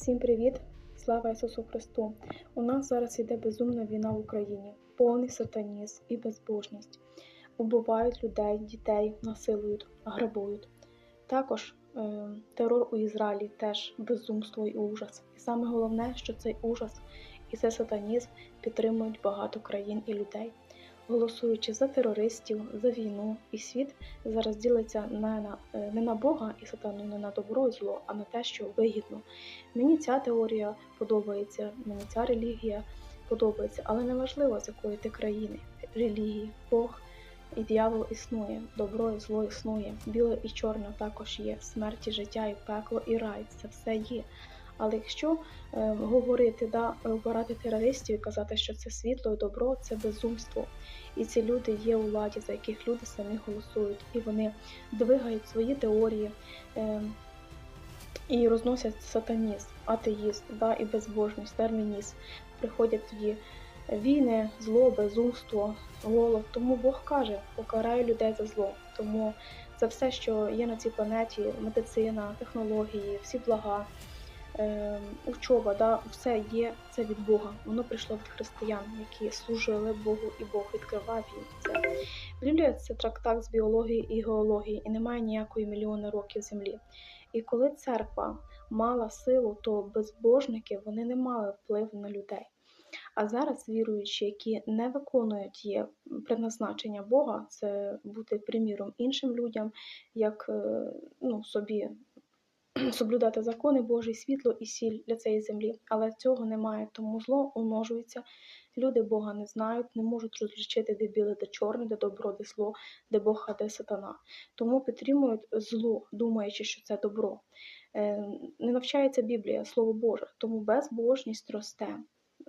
Всім привіт! Слава Ісусу Христу! У нас зараз йде безумна війна в Україні, повний сатанізм і безбожність. Убивають людей, дітей, насилують, грабують. Також е, терор у Ізраїлі теж безумство і ужас. І саме головне, що цей ужас і цей сатанізм підтримують багато країн і людей. Голосуючи за терористів, за війну, і світ зараз ділиться не на, е, не на Бога і сатану, не на добро і зло, а на те, що вигідно. Мені ця теорія подобається, мені ця релігія подобається, але не важливо, з якої ти країни, релігії, Бог і диявол існує, добро і зло існує, біле і чорне також є, смерть і життя, і пекло, і рай, це все є. Але якщо е, говорити, да, вбирати терористів і казати, що це світло і добро, це безумство. І ці люди є у владі, за яких люди самі голосують, і вони двигають свої теорії е, і розносять сатанізм, атеїзм, да, і безбожність, термінізм. Приходять тоді війни, зло, безумство, голод. Тому Бог каже, покарає людей за зло. Тому за все, що є на цій планеті, медицина, технології, всі блага. Е, учоба, да, все є це від Бога. Воно прийшло від християн, які служили Богу, і Бог відкривав їм це. Біблія це трактат з біології і геології, і немає ніякої мільйони років землі. І коли церква мала силу, то безбожники вони не мали впливу на людей. А зараз віруючі, які не виконують є предназначення Бога, це бути приміром іншим людям, як е, ну, собі соблюдати закони Божі, світло і сіль для цієї землі, але цього немає, тому зло умножується. Люди Бога не знають, не можуть розлічити, де біле, де чорне, де добро, де зло, де Бог, а де сатана. Тому підтримують зло, думаючи, що це добро. Е, не навчається Біблія, Слово Боже, тому безбожність росте.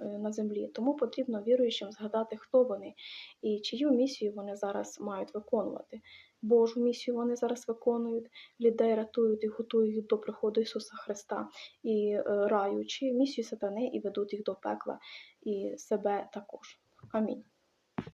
Е, на землі, тому потрібно віруючим згадати, хто вони і чию місію вони зараз мають виконувати. Божу місію вони зараз виконують, людей рятують і готують до приходу Ісуса Христа і раючи місію сатани і ведуть їх до пекла і себе також. Амінь.